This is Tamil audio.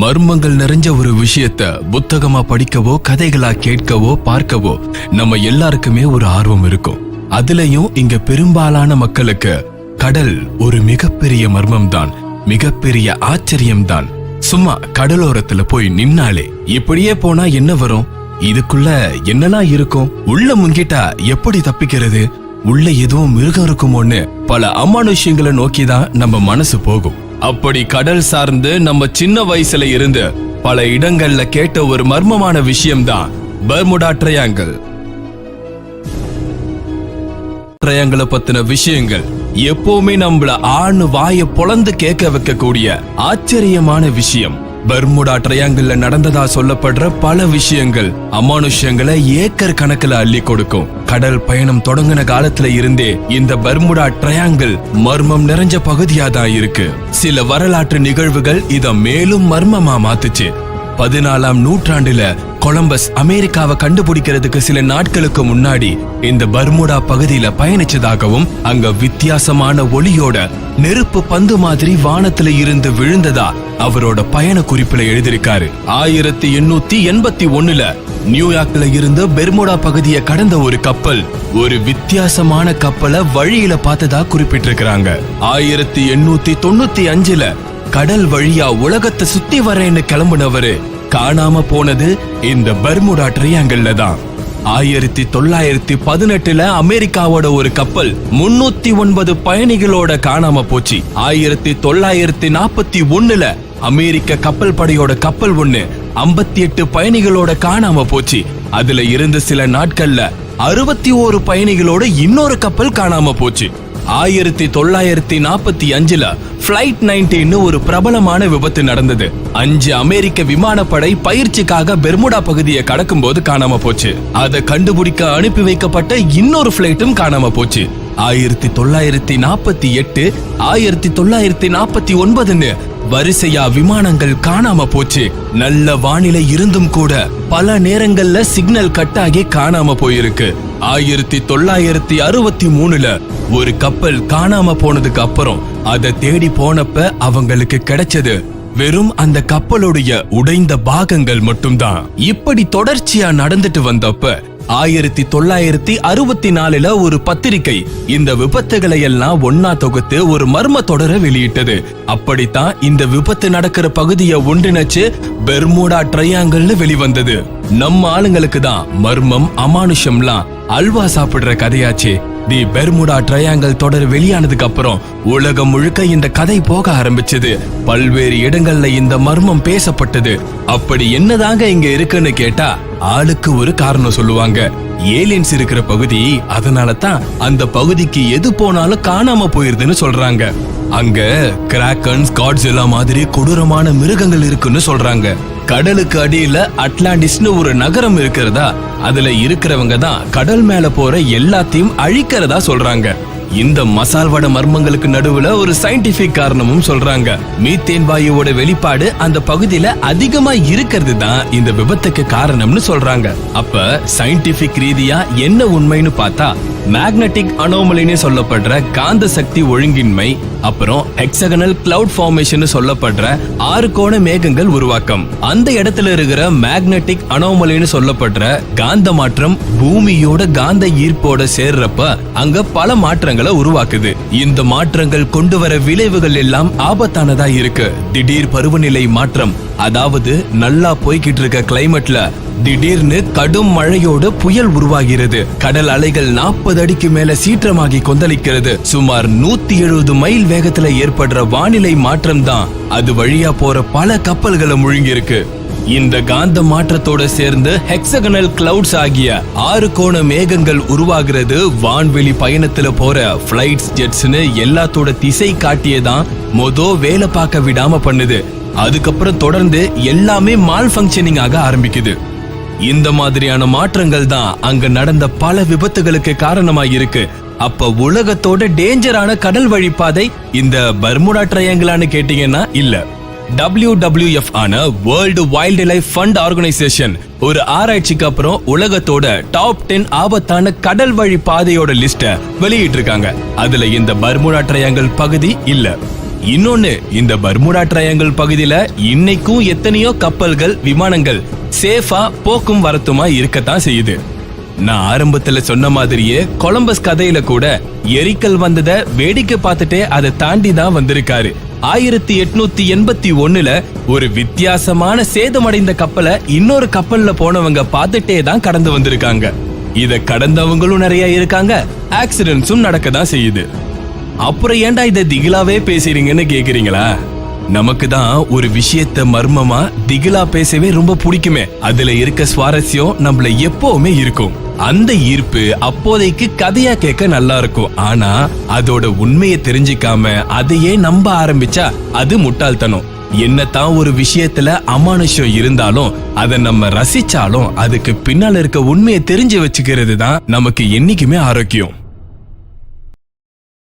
மர்மங்கள் நிறைஞ்ச ஒரு விஷயத்த புத்தகமா படிக்கவோ கதைகளா கேட்கவோ பார்க்கவோ நம்ம எல்லாருக்குமே ஒரு ஆர்வம் இருக்கும். அதுலயும் இங்க பெரும்பாலான மக்களுக்கு கடல் ஒரு மிகப்பெரிய மர்மம் தான் மிகப்பெரிய ஆச்சரியம் தான் சும்மா கடலோரத்துல போய் நின்னாலே இப்படியே போனா என்ன வரும்? இதுக்குள்ள என்னெல்லாம் இருக்கும்? உள்ள முங்கிட்டா எப்படி தப்பிக்கிறது? உள்ள எதுவும் மிருகம் இருக்குமோன்னு பல அமானுஷ்யங்களை நோக்கிதான் நம்ம மனசு போகும். அப்படி கடல் சார்ந்து நம்ம சின்ன வயசுல இருந்து பல இடங்கள்ல கேட்ட ஒரு மர்மமான விஷயம்தான் பர்முடா ட்ரையாங்கிள் ட்ரையாங்கிளை பத்தின விஷயங்கள் எப்பவுமே நம்மள ஆண் வாய பொழந்து கேட்க வைக்கக்கூடிய ஆச்சரியமான விஷயம். பர்முடா ட்ரையாங்கிள்ல நடந்ததா சொல்லப்படுற பல விஷயங்கள் அமானுஷ்யங்களை ஏக்கர் கணக்குல அள்ளி கொடுக்கும். கடல் பயணம் தொடங்கின காலத்துல இருந்தே இந்த பர்முடா ட்ரையாங்கிள் மர்மம் நிறைஞ்ச பகுதியா தான் இருக்கு. சில வரலாற்று நிகழ்வுகள் இத மேலும் மர்மமா மாத்துச்சு. பதினாலாம் நூற்றாண்டுல கொலம்பஸ் அமெரிக்காவை கண்டுபிடிக்கிறதுக்கு சில நாட்களுக்கு முன்னாடி இந்த பர்முடா பகுதியில பயணிச்சதாகவும் அங்க வித்தியாசமான ஒளியோட நெருப்பு பந்து மாதிரி வானத்துல இருந்து விழுந்ததா அவரோட பயண குறிப்புல எழுதியிருக்காரு. ஆயிரத்தி எண்ணூத்தி எண்பத்தி ஒண்ணுல நியூயார்க்ல இருந்து பெர்முடா பகுதியை கடந்த ஒரு கப்பல் ஒரு வித்தியாசமான கப்பலை வழியில பார்த்ததா குறிப்பிட்டிருக்கிறாங்க. ஆயிரத்தி எண்ணூத்தி தொண்ணூத்தி அஞ்சுல கடல் வழியா உலகத்தை சுத்தி வரேன்னு கிளம்புனவரு காணாம போனது இந்த பர்முடா ட்ரையாங்கல்ல தான். ஆயிரத்தி தொள்ளாயிரத்தி பதினெட்டுல அமெரிக்காவோட ஒரு கப்பல் முன்னூத்தி ஒன்பது பயணிகளோட காணாம போச்சு. ஆயிரத்தி தொள்ளாயிரத்தி நாற்பத்தி ஒண்ணுல அமெரிக்க கப்பல் படையோட கப்பல் ஒண்ணு ஐம்பத்தி எட்டு பயணிகளோட காணாம போச்சு. அதுல இருந்து சில நாட்கள்ல அறுபத்தி ஓரு பயணிகளோட இன்னொரு கப்பல் காணாம போச்சு. ஆயிரத்தி தொள்ளாயிரத்தி நாற்பத்தி அஞ்சுல பிளைட் நைன்டீன்னு ஒரு பிரபலமான விபத்து நடந்தது. அஞ்சு அமெரிக்க விமானப்படை பயிற்சிக்காக பெர்முடா பகுதியை கடக்கும்போது காணாம போச்சு. அதை கண்டுபிடிக்க அனுப்பி வைக்கப்பட்ட இன்னொரு பிளைட்டும் காணாம போச்சு. ஆயிரத்தி தொள்ளாயிரத்தி நாற்பத்தி எட்டு ஆயிரத்தி தொள்ளாயிரத்தி நாற்பத்தி ஒன்பதுன்னு வரிசையா விமானங்கள் காணாம போச்சு. நல்ல வானிலை இருந்தும் கூட பல நேரங்கள்ல சிக்னல் கட் ஆகி காணாம போயிருக்கு. ஆயிரத்தி தொள்ளாயிரத்தி அறுபத்தி மூணுல ஒரு கப்பல் காணாம போனதுக்கு அப்புறம் அதை தேடி போனப்ப அவங்களுக்கு கிடைச்சது. வெறும் அந்த கப்பலுடைய உடைந்த பாகங்கள் மட்டும்தான். இப்படி தொடர்ச்சியா நடந்துட்டு வந்தப்ப ஆயிரத்தி தொள்ளாயிரத்தி அறுபத்தி நாலுல ஒரு பத்திரிகை இந்த விபத்துகளை எல்லாம் ஒன்னா தொகுத்து ஒரு மர்ம தொடரை வெளியிட்டது. அப்படித்தான் இந்த விபத்து நடக்கிற பகுதியை ஒன்றிணைச்சு பெர்மூடா ட்ரையாங்கல்னு வெளிவந்தது. நம்ம ஆளுங்களுக்கு தான் மர்மம் அமானுஷம்லாம் அல்வா சாப்பிடுற கதையாச்சே. தி பெர்முடா ட்ரையாங்கல் தொடர் வெளியானதுக்கு அப்புறம் உலகம் முழுக்க இந்த கதை போக ஆரம்பிச்சது. பல்வேறு இடங்கள்ல இந்த மர்மம் பேசப்பட்டது. அப்படி என்னதாங்க இங்க இருக்குன்னு கேட்டா ஆளுக்கு ஒரு காரணம் சொல்லுவாங்க. ஏலியன்ஸ் இருக்கிற பகுதி அதனால தான் அந்த பகுதிக்கு எது போனாலும் காணாம போயிருதுன்னு சொல்றாங்க. அங்க கிராக்கன்ஸ் காட்ஸ் எல்லாம் மாதிரி கொடூரமான மிருகங்கள் இருக்குன்னு சொல்றாங்க. கடலுக்கு அடியில அட்லாண்டிஸ்னு ஒரு நகரம் இருக்கிறதா? அதுல இருக்கிறவங்க தான் கடல் மேல போற எல்லாத்தையும் அழிக்கிறதா சொல்றாங்க. இந்த மசால் வட மர்மங்களுக்கு நடுவுல ஒரு சயின்டிபிக் காரணமும் சொல்றாங்க. மீத்தேன் வாயுவோட வெளிப்பாடு அந்த பகுதியில அதிகமா இருக்கிறது தான் இந்த விபத்துக்கு காரணம்னு சொல்றாங்க. அப்ப சயின்டிபிக் ரீதியா என்ன உண்மைன்னு பார்த்தா மேக்னெட்டிக் அனோமலின்னு சொல்லப்படுற காந்த சக்தி ஒழுங்கின்மை அப்புறம் ஹெக்ஸகனல் கிளவுட் ஃபார்மேஷன் சொல்லப்படுற ஆறு கோண மேகங்கள் உருவாக்கம். அந்த இடத்துல இருக்கிற மேக்னெட்டிக் அனோமலின்னு சொல்லப்படுற காந்த மாற்றம் பூமியோட காந்த ஈர்ப்போட சேர்றப்ப அங்க பல மாற்றங்களை உருவாக்குது. இந்த மாற்றங்கள் கொண்டு வர விளைவுகள் எல்லாம் ஆபத்தானதா இருக்கு. திடீர் பருவநிலை மாற்றம் அதாவது நல்லா போய்கிட்டு இருக்க கிளைமேட்ல திடீர்னு கடும் மழையோடு புயல் உருவாகிறது. கடல் அலைகள் நாற்பது அடிக்கு மேல சீற்றமாகி கொந்தளிக்கிறது. சுமார் நூத்தி எழுபது மைல் வேகத்துல ஏற்படுற வானிலை மாற்றம் தான் அது வழியா போற பல கப்பல்களை முழுங்கியிருக்கு. இந்த காந்த மாற்றத்தோட சேர்ந்து ஹெக்ஸகனல் கிளவுட்ஸ் ஆகிய ஆறு கோண மேகங்கள் உருவாகிறது. வான்வெளி பயணத்துல போற பிளைட்ஸ் ஜெட்ஸ்னு எல்லாத்தோட திசை காட்டியதான் மொதோ வேலை பார்க்க விடாம பண்ணுது. அதுக்கப்புறம் தொடர்ந்து எல்லாமே மால் ஃபங்க்ஷனிங் ஆக ஆரம்பிக்குது. இந்த மாதிரியான மாற்றங்கள் தான் அங்க நடந்த பல விபத்துகளுக்கு காரணமா இருக்கு அப்ப உலகத்தோட டேஞ்சரான கடல் வழிப்பாதை இந்த பர்முடா ட்ரையாங்கிளான்னு கேட்டீங்கன்னா இல்ல. டபிள்யூ டபிள்யூ எஃப் ஆன world wild life fund organisation ஒரு ஆராய்ச்சிக்கு அப்புறம் உலகத்தோட டாப் டென் ஆபத்தான கடல் வழி பாதையோட லிஸ்ட வெளியிட்டு இருக்காங்க அதுல இந்த பர்முடா ட்ரையாங்கிள் பகுதி இல்ல. இன்னொன்னு இந்த பர்முடா ட்ரையாங்கிள் பகுதியில இன்னைக்கும் எத்தனையோ கப்பல்கள் விமானங்கள் சேஃபா போக்கும் வரத்துமா இருக்கத்தான் செய்யுது. நான் ஆரம்பத்துல சொன்ன மாதிரியே கொலம்பஸ் கதையில கூட எரிக்கல் வந்தத வேடிக்கை பார்த்துட்டே அதை தாண்டி தான் வந்திருக்காரு. ஆயிரத்தி எட்நூத்தி எண்பத்தி ஒண்ணுல ஒரு வித்தியாசமான சேதமடைந்த கப்பலை இன்னொரு கப்பல்ல போனவங்க பார்த்துட்டே தான் கடந்து வந்திருக்காங்க. இத கடந்தவங்களும் நிறைய இருக்காங்க ஆக்சிடென்ட்ஸும் நடக்க தான் செய்யுது. அப்புறம் ஏன்டா இதை திகிலாவே பேசுறீங்கன்னு கேக்குறீங்களா? நமக்கு தான் ஒரு விஷயத்த மர்மமா திகிலா பேசவே ரொம்ப பிடிக்குமே. அதுல இருக்க சுவாரஸ்யம் நம்மள எப்பவுமே இருக்கும். அந்த ஈர்ப்பு அப்போதைக்கு கதையா கேட்க நல்லா இருக்கும். ஆனா அதோட உண்மையை தெரிஞ்சுக்காம அதையே நம்ப ஆரம்பிச்சா அது முட்டாள்தனம். என்னதான் ஒரு விஷயத்துல அமானுஷம் இருந்தாலும் அதை நம்ம ரசிச்சாலும் அதுக்கு பின்னால இருக்க உண்மையை தெரிஞ்சு வச்சுக்கிறது தான் நமக்கு என்னைக்குமே ஆரோக்கியம்.